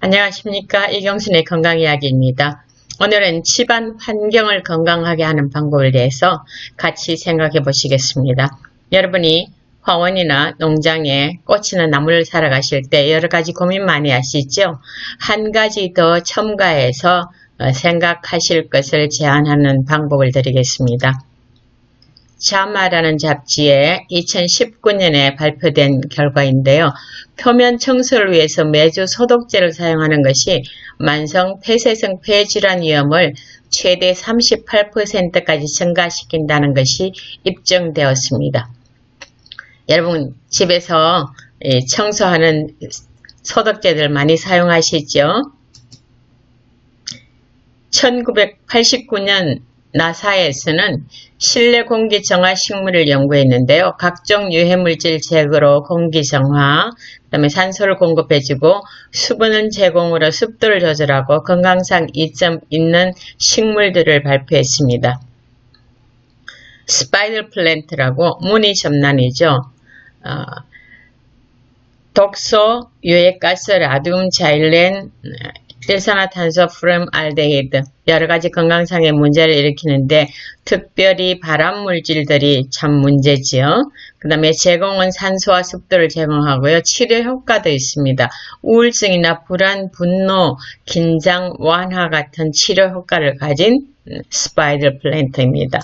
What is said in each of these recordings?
안녕하십니까 이경순의 건강이야기입니다. 오늘은 집안 환경을 건강하게 하는 방법에 대해서 같이 생각해 보시겠습니다. 여러분이 화원이나 농장에 꽃이나 나무를 사러 가실 때 여러 가지 고민 많이 하시죠? 한 가지 더 첨가해서 어, 생각하실 것을 제안하는 방법을 드리겠습니다. 자마라는 잡지에 2019년에 발표된 결과인데요. 표면 청소를 위해서 매주 소독제를 사용하는 것이 만성 폐쇄성 폐질환 위험을 최대 38%까지 증가시킨다는 것이 입증되었습니다. 여러분 집에서 청소하는 소독제들 많이 사용하시죠? 1989년 나사에서는 실내 공기 정화 식물을 연구했는데요. 각종 유해물질 제거로 공기 정화, 그 다음에 산소를 공급해주고 수분은 제공으로 습도를 조절하고 건강상 이점 있는 식물들을 발표했습니다. 스파이더 플랜트라고 무늬 점란이죠. 어, 독소, 유해가스, 라듐, 자일렌, 일산화탄소, 프롬 알데히드 여러 가지 건강상의 문제를 일으키는데 특별히 발암 물질들이 참 문제지요. 그 다음에 제공은 산소와 습도를 제공하고요. 치료 효과도 있습니다. 우울증이나 불안, 분노, 긴장 완화 같은 치료 효과를 가진 스파이더 플랜트입니다.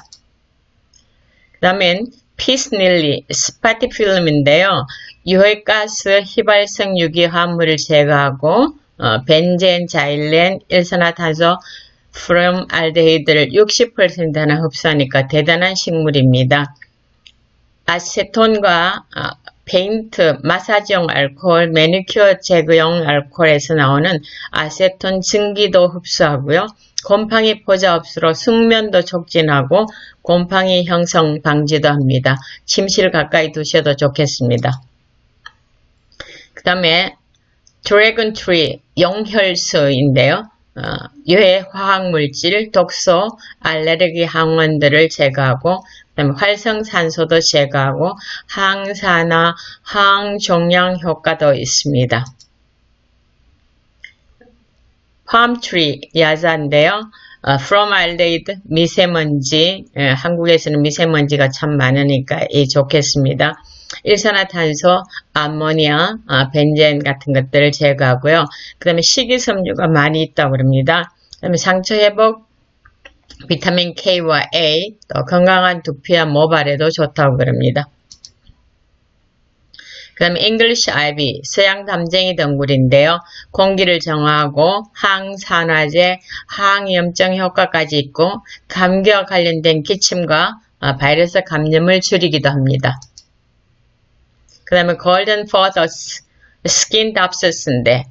그 다음엔 피스닐리, 스파티필름인데요. 유해가스, 휘발성 유기화합물을 제거하고 어, 벤젠, 자일렌, 일산화탄소, 프롬 알데히드를 60%나 흡수하니까 대단한 식물입니다. 아세톤과 어, 페인트, 마사지용 알코올, 매니큐어 제거용 알코올에서 나오는 아세톤 증기도 흡수하고요. 곰팡이 포자 없으로 숙면도 촉진하고 곰팡이 형성 방지도 합니다. 침실 가까이 두셔도 좋겠습니다. 그 다음에 드래곤 트리, 영혈수인데요. 어, 유해 화학물질, 독소, 알레르기 항원들을 제거하고 그다음에 활성산소도 제거하고 항산화, 항종양 효과도 있습니다. 팜트리 야자인데요. 어, 프로말데이드 미세먼지 예, 한국에서는 미세먼지가 참 많으니까 이 좋겠습니다. 일산화탄소, 암모니아, 아, 벤젠 같은 것들을 제거하고요. 그 다음에 식이섬유가 많이 있다고 그럽니다. 그 다음에 상처 회복, 비타민 K와 A, 또 건강한 두피와 모발에도 좋다고 그럽니다. 그 다음에 English Ivy, 서양 담쟁이 덩굴인데요. 공기를 정화하고 항산화제, 항염증 효과까지 있고 감기와 관련된 기침과 아, 바이러스 감염을 줄이기도 합니다. 그 다음에 골든 포더스 스킨 답스인데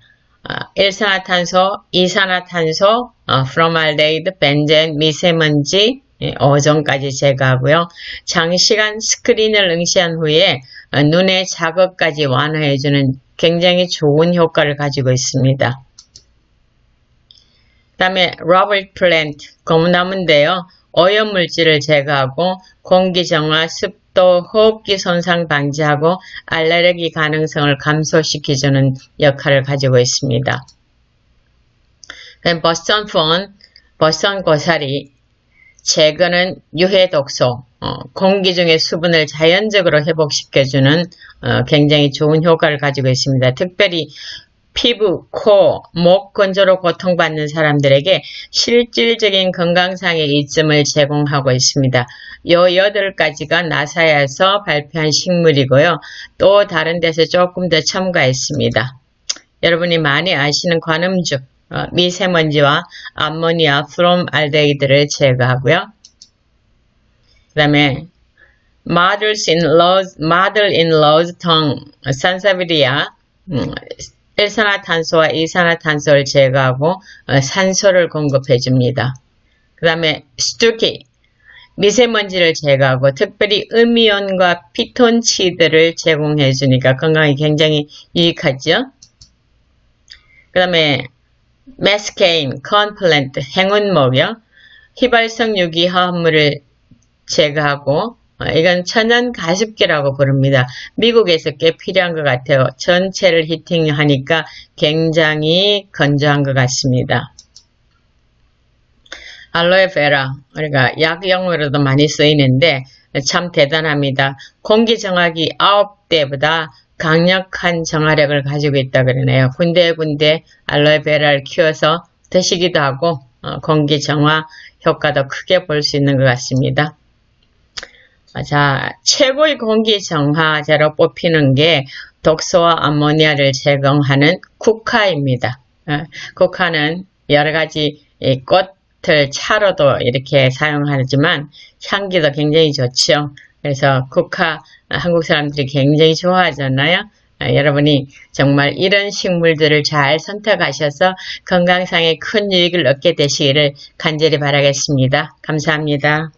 어, 일산화탄소, 이산화탄소, 어, 프로말데이드, 벤젠, 미세먼지, 예, 오존까지 제거하고요. 장시간 스크린을 응시한 후에 어, 눈의 자극까지 완화해주는 굉장히 좋은 효과를 가지고 있습니다. 그 다음에 러블 플랜트, 고무나무인데요. 오염물질을 제거하고 공기 정화, 습 또 호흡기 손상 방지하고 알레르기 가능성을 감소시켜주는 역할을 가지고 있습니다. 버스턴 폰, 버스턴 고사리, 제거는 유해 독소, 어, 공기 중의 수분을 자연적으로 회복시켜주는 어, 굉장히 좋은 효과를 가지고 있습니다. 특별히 피부, 코, 목 건조로 고통받는 사람들에게 실질적인 건강상의 이점을 제공하고 있습니다. 요 8가지가 나사에서 발표한 식물이고요. 또 다른 데서 조금 더 첨가했습니다. 여러분이 많이 아시는 관음죽, 어, 미세먼지와 암모니아, 프롬 알데히드를 제거하고요. 그 다음에 Mothers in Laws, Mother in Law's Tongue, 산사비리아, 음, 일산화탄소와 이산화탄소를 제거하고 어, 산소를 공급해 줍니다. 그 다음에 스투키 미세먼지를 제거하고 특별히 음이온과 피톤치드를 제공해 주니까 건강에 굉장히 유익하죠. 그 다음에 메스케인, 컨플랜트, 행운목이요. 휘발성 유기화합물을 제거하고 어, 이건 천연 가습기라고 부릅니다. 미국에서 꽤 필요한 것 같아요. 전체를 히팅하니까 굉장히 건조한 것 같습니다. 알로에베라 우리가 약용으로도 많이 쓰이는데 참 대단합니다. 공기 정화기 9대보다 강력한 정화력을 가지고 있다 그러네요. 군데군데 알로에베라를 키워서 드시기도 하고 어, 공기 정화 효과도 크게 볼 수 있는 것 같습니다. 자, 최고의 공기 정화제로 뽑히는 게 독소와 암모니아를 제거하는 국화입니다. 어, 국화는 여러 가지 이 꽃을 차로도 이렇게 사용하지만 향기도 굉장히 좋죠. 그래서 국화 한국 사람들이 굉장히 좋아하잖아요. 어, 여러분이 정말 이런 식물들을 잘 선택하셔서 건강상에 큰 유익을 얻게 되시기를 간절히 바라겠습니다. 감사합니다.